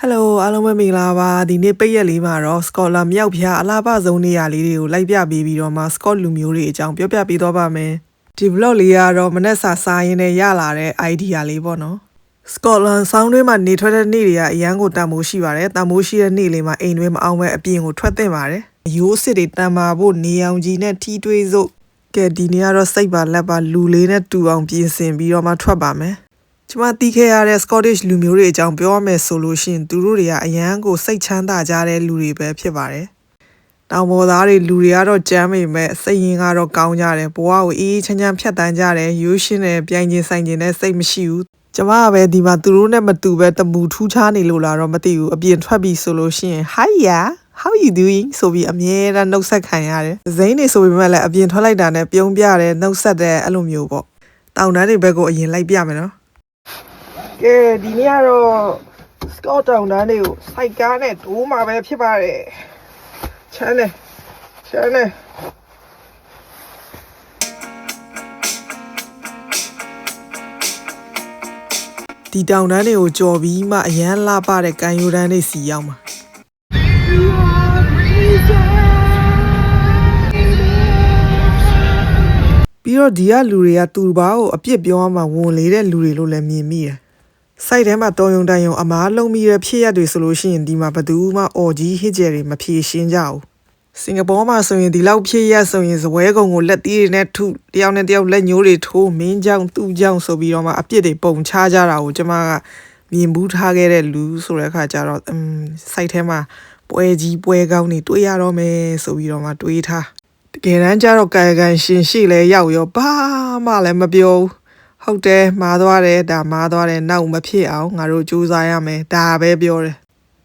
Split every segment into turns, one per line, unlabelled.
ဟယ်လိုအားလုံးပဲမင်္ဂလာပါဒီနေ့ပိတ်ရက်လေးမှာတော့စကော့လန်မြောက်ဖျားအလားပဆုံးနေရာလေးတွေကိုလိုက်ပြပေးပြီးတော့မှစကော့လူမျိုးတွေအကြောင်းပြောပြပေးသွားပါမယ်ဒီ vlog လေးကတော့မနက်စာစားရင်းနဲ့ရလာတဲ့ idea လေးပေါ့နော်စကော့လန်ဆောင်းတွင်းမှာနေထွက်တဲ့နေ့တွေကအရန်ကိုတန်မိုးရှိပါတယ်တန်မိုးရှိတဲ့နေ့လေးမှာအိမ်တွင်းမအောင်ပဲအပြင်ကိုထွက်သင့်ပါတယ်ရိုးစစ်တွေတန်မာဖို့နေအောင်ကြီးနဲ့ထီးတွေးစို့ကဲဒီနေ့ကတော့စိတ်ပါလက်ပါလူလေးနဲ့တူအောင်ပြင်ဆင်ပြီးတော့မှထွက်ပါမယ် ကျမတီးခဲ့ရတဲ့ Scottish လူမျိုးတွေအကြောင်းပြောရမယ်ဆိုလို့ရှိရင်သူတို့တွေကအရန်ကိုစိတ်ချမ်းသာကြတဲ့လူတွေပဲဖြစ်ပါတယ်။တောင်ပေါ်သားတွေလူတွေကတော့ကြမ်းမိမဲ့စိတ်ရင်းကတော့ကောင်းကြတယ်။ဘဝကိုအေးအေးချမ်းချမ်းဖြတ်တန်းကြတယ်။ရိုးရှင်းတယ်ပြိုင်ချင်းဆိုင်ချင်းနဲ့စိတ်မရှိဘူး။ကျမကပဲဒီမှာသူတို့နဲ့မတူပဲတမူထူးခြားနေလို့လားတော့မသိဘူး။အပြင်ထွက်ပြီဆိုလို့ရှိရင် Hi ya how you doing ဆိုပြီးအမြဲတမ်းနှုတ်ဆက်ခံရတယ်။ဇိန်းနေဆိုပေမဲ့လည်းအပြင်ထွက်လိုက်တာနဲ့ပြုံးပြတယ်နှုတ်ဆက်တယ်အဲ့လိုမျိုးပေါ့။တောင်တန်းတွေဘက်ကိုအရင်လိုက်ပြမယ်နော်။ ကဲဒီနေ့ကတော့စကော့တောင်တန်းတွေကိုစိုက်ကားနဲ့ဒိုးမှာပဲဖြစ်ပါတယ်ချမ်းတယ်ချမ်းတယ်ဒီတောင်တန်းတွေကိုကြော်ပြီးမှအရန်လာပတဲ့ကန်ယိုတန်းတွေစီရောက်မှာပြီးတော့ဒီကလူတွေကသူ့ဘာကိုအပြစ်ပြောမှဝန်လေးတဲ့လူတွေလို့လည်းမြင်မိတယ်။ စိုက်ထဲမှာတော်ယုံတန်ယုံအမားလုံးပြီးတဲ့ဖြစ်ရက်တွေဆိုလို့ရှိရင်ဒီမှာဘယ်သူမှအော်ကြီးဟစ်ကြယ်တွေမဖြေရှင်းကြဘူးစင်ကာပူမှာဆိုရင်ဒီလောက်ဖြစ်ရက်ဆိုရင်ဇပွဲကုံကိုလက်သီးတွေနဲ့ထုတယောက်နဲ့တယောက်လက်ညိုးတွေထိုးမင်းကြောင်သူ့ကြောင်ဆိုပြီးတော့မှအပြစ်တွေပုံချကြတာကိုကျမကမြင်ဘူးထားခဲ့တဲ့လူဆိုတဲ့အခါကျတော့อืมစိုက်ထဲမှာပွဲကြီးပွဲကောင်းတွေတွေးရတော့မယ်ဆိုပြီးတော့မှတွေးထားတကယ်တမ်းကျတော့ကာယကံရှင်ရှိလဲရောက်ရောဘာမှလည်းမပြောဘူး ဟုတ်တယ်မာသွားတယ်ဒါမာသွားတယ်နောက်မဖြစ်အောင်ငါတို့စူးစမ်းရမယ်ဒါပဲပြောတယ်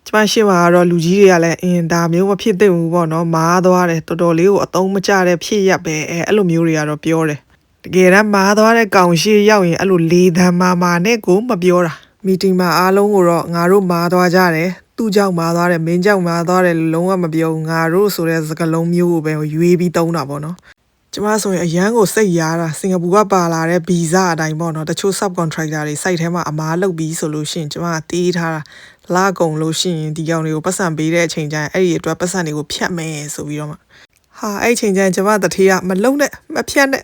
ကျမရှိမှာကတော့လူကြီးတွေကလည်းအင်းဒါမျိုးမဖြစ်သင့်ဘူးပေါ့နော်မာသွားတယ်တော်တော်လေးကိုအသုံးမကျတဲ့ဖြစ်ရက်ပဲအဲအဲ့လိုမျိုးတွေကတော့ပြောတယ်တကယ်တမ်းမာသွားတဲ့ကောင်ရှိရောက်ရင်အဲ့လိုလေသံမာမာနဲ့ကိုမပြောတာမီတင်မှာအားလုံးကိုတော့ငါတို့မာသွားကြတယ်သူ့ကြောင့်မာသွားတယ်မင်းကြောင့်မာသွားတယ်လုံးဝမပြောဘူးငါတို့ဆိုတဲ့စကားလုံးမျိုးကိုပဲရွေးပြီးသုံးတာပေါ့နော် ကျမဆိုရင်အရန်ကိုစိတ်ရားတာစင်ကာပူကပါလာတဲ့ဗီဇအတိုင်းပေါ့နော်တချို့ subcontractor တွေ site ထဲမှာအမားလုပ်ပြီးဆိုလို့ရှိရင်ကျမကတေးထားတာလာကုန်လို့ရှိရင်ဒီကောင်တွေကိုပတ်စံပေးတဲ့အချိန်ကျရင်အဲ့ဒီအတွက်ပတ်စံတွေကိုဖြတ်မယ်ဆိုပြီးတော့မှဟာအဲ့ဒီအချိန်ကျရင်ကျမတထေးကမလုံနဲ့မဖြတ်နဲ့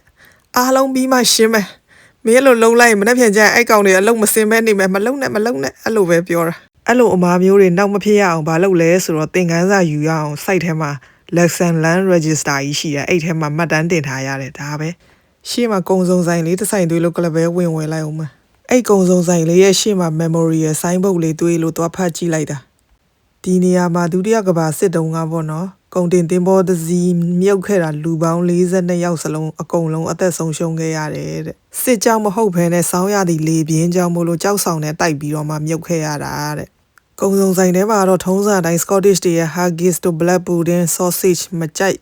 အားလုံးပြီးမှရှင်းမယ်မင်းအဲ့လိုလုံလိုက်ရင်မနှက်ဖြန်ကျရင်အဲ့ကောင်တွေအလုံးမစင်မဲနေမယ်မလုံနဲ့မလုံနဲ့အဲ့လိုပဲပြောတာအဲ့လိုအမားမျိုးတွေနောက်မဖြစ်ရအောင်မလုပ်လဲဆိုတော့သင်ခန်းစာယူရအောင် site ထဲမှာ lesson learn register ကြီးရှိတယ်အဲ့ထဲမှာမှတ်တမ်းတင်ထားရတယ်ဒါပဲရှေ့မှာကုံစုံဆိုင်လေးတစ်ဆိုင်သွေးလို့ကလပဲဝင်ဝင်လိုက်အောင်မအဲ့ကုံစုံဆိုင်လေးရဲ့ရှေ့မှာ memory ရဲ့ sign board လေးသွေးလို့သွားဖတ်ကြည့်လိုက်တာဒီနေရာမှာဒုတိယကဘာစစ်တုံးကပေါ့နော်ကုံတင်တင်ပေါ်တစ်စီးမြုပ်ခဲ့တာလူပေါင်း42ယောက်စလုံးအကုန်လုံးအသက်ဆုံးရှုံးခဲ့ရတယ်တဲ့စစ်ကြောင်မဟုတ်ဘဲနဲ့ဆောင်းရသည့်လေပြင်းကြောင်မို့လို့ကြောက်ဆောင်နဲ့တိုက်ပြီးတော့မှမြုပ်ခဲ့ရတာတဲ့ ကုံစုံဆိုင်ထဲမှာတော့ထုံးစံအတိုင်း Scottish တွေရဲ့ haggis တို့ black pudding sausage မကြိုက်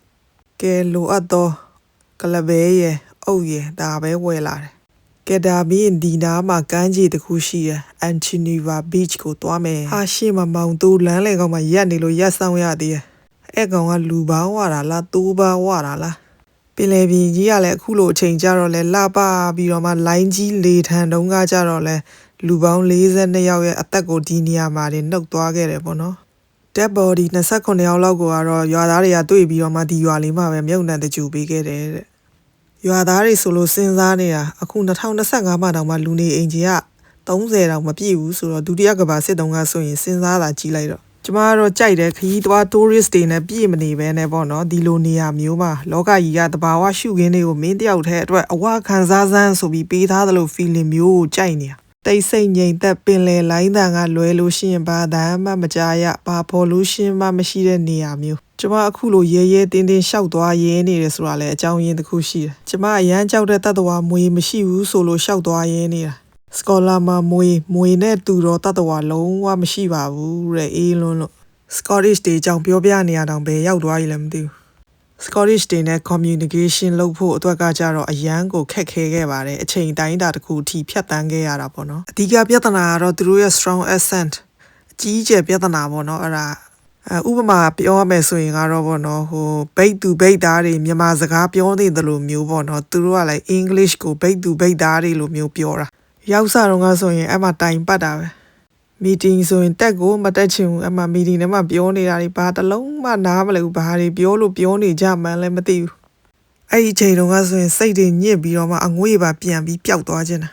ကဲလိုအပ်သောကလပဲရဲ့အုပ်ရဲ့ဒါပဲဝယ်လာတယ်ကဲဒါပြီးရင်ဒီနားမှာကမ်းခြေတစ်ခုရှိတယ် Antineva Beach ကိုသွားမယ်ဟာရှေ့မှာမောင်တူလမ်းလေကောင်မှာရက်နေလို့ရက်ဆောင်ရသေးတယ်အဲ့ကောင်ကလူပေါင်းဝတာလားတူးပေါင်းဝတာလားပင်လေပြင်ကြီးကလည်းအခုလိုအချိန်ကြတော့လဲလှပပြီးတော့မှလိုင်းကြီးလေထန်တုံးကကြတော့လဲ လူပေါင်း42ယောက်ရဲ့အသက်ကိုဒီနေရာမှာနေနှုတ်သွားခဲ့တယ်ပေါ့နော် dead body 28ယောက်လောက်ကိုကတော့ရွာသားတွေကတွေ့ပြီးတော့မှဒီရွာလေးမှာပဲမြုပ်နှံတကြူပေးခဲ့တယ်တဲ့ရွာသားတွေဆိုလို့စဉ်းစားနေတာအခု2025မှာတောင်မှလူနေအိမ်ကြီးက30တောင်မပြည့်ဘူးဆိုတော့ဒုတိယကမ္ဘာစစ်တုန်းကဆိုရင်စဉ်းစားတာကြီးလိုက်တော့ကျမကတော့ကြိုက်တယ်ခရီးသွား tourist တွေနဲ့ပြည့်မနေပဲနဲ့ပေါ့နော်ဒီလိုနေရာမျိုးမှာလောကကြီးကတဘာဝရှုခင်းတွေကိုမင်းတယောက်တည်းအတွက်အဝခံစားစမ်းဆိုပြီးပေးထားသလို feeling မျိုးကိုကြိုက်နေတာ တိတ်ဆိတ်ငြိမ်သက်ပင်လယ်လိုင်းတန်ကလွဲလို့ရှိရင်ဘာသာမှမကြားရဘာပေါ်လို့ရှင်းမှမရှိတဲ့နေရာမျိုးကျမအခုလိုရဲရဲတင်းတင်းရှောက်သွားရဲနေတယ်ဆိုတာလည်းအကြောင်းရင်းတစ်ခုရှိတယ်ကျမအရန်ကြောက်တဲ့တတ္တဝါမွေမရှိဘူးဆိုလို့ရှောက်သွားရဲနေတာစကောလာမှာမွေမွေနဲ့တူတော့တတ္တဝါလုံးဝမရှိပါဘူးတဲ့အေးလွန်းလို့ Scottish တွေအကြောင်းပြောပြနေရတော့ဘယ်ရောက်သွားရလဲမသိဘူး Scottish တွေနဲ့ communication လုပ်ဖို့အတွက်ကကြတော့အရန်ကိုခက်ခဲခဲ့ပါတယ်အချိန်တိုင်းတာတစ်ခုအထိဖြတ်တန်းခဲ့ရတာပေါ့နော်အဓိကပြဿနာကတော့သူတို့ရဲ့ strong accent အကြီးအကျယ်ပြဿနာပေါ့နော်အဲ့ဒါအဲဥပမာပြောရမယ်ဆိုရင်ကတော့ပေါ့နော်ဟိုဘိတ်သူဘိတ်သားတွေမြန်မာစကားပြောနေတယ်လို့မျိုးပေါ့နော်သူတို့ကလည်း English ကိုဘိတ်သူဘိတ်သားတွေလို့မျိုးပြောတာရောက်စားတော့ကဆိုရင်အဲ့မှာတိုင်ပတ်တာပဲ မီတင်ဆိုရင်တက်ကိုမတက်ချင်ဘူးအမှမီတင်ထဲမှာပြောနေတာတွေဘာတစ်လုံးမှနားမလည်ဘူးဘာတွေပြောလို့ပြောနေကြမှန်းလည်းမသိဘူးအဲ့ဒီအချိန်တုန်းကဆိုရင်စိတ်တွေညစ်ပြီးတော့မှအငွေ့ပါပြန်ပြီးပျောက်သွားခြင်းတာ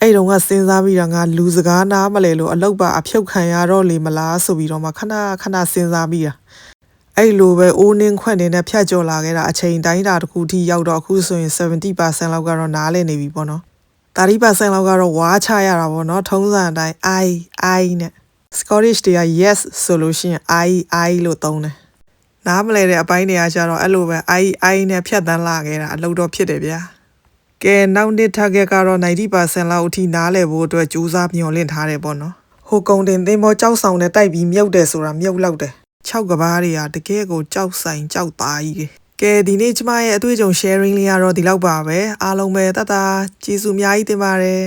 အဲ့တုန်းကစဉ်းစားပြီးတော့ငါလူစကားနားမလဲလို့အလောက်ပါအဖြုတ်ခံရတော့လေမလားဆိုပြီးတော့မှခဏခဏစဉ်းစားပြီးတာအဲ့လိုပဲအိုးနှင်းခွန့်နေတဲ့ဖြတ်ကျော်လာခဲ့တာအချိန်တိုင်းတာတစ်ခုထိရောက်တော့အခုဆိုရင်70%လောက်ကတော့နားလဲနေပြီပေါ့နော် 30%လောက်ကတော့ဝါချရတာပေါ့နော်ထုံးစံအတိုင်း I I နဲ့ Scottish တွေက yes ဆိုလို့ရှိရင် I I လို့သုံးတယ်နားမလဲတဲ့အပိုင်းတွေကကျတော့အဲ့လိုပဲ I I နဲ့ဖြတ်တန်းလာခဲ့တာအလုပ်တော့ဖြစ်တယ်ဗျာကဲနောက်နှစ် target ကတော့90%လောက်အထိနားလည်ဖို့အတွက်ကြိုးစားမျှော်လင့်ထားတယ်ပေါ့နော်ဟိုကုံတင်သင်းမောကြောက်ဆောင်နဲ့တိုက်ပြီးမြုပ်တယ်ဆိုတာမြုပ်လောက်တယ်6ကဘားတွေကတကယ်ကိုကြောက်ဆိုင်ကြောက်သားကြီးတယ် ကဲဒီနေ့ကျမရဲ့အတွေ့အကြုံ sharing လေးကတော့ဒီလောက်ပါပဲအားလုံးပဲတတ်တာကျေးဇူးအများကြီးတင်ပါတယ်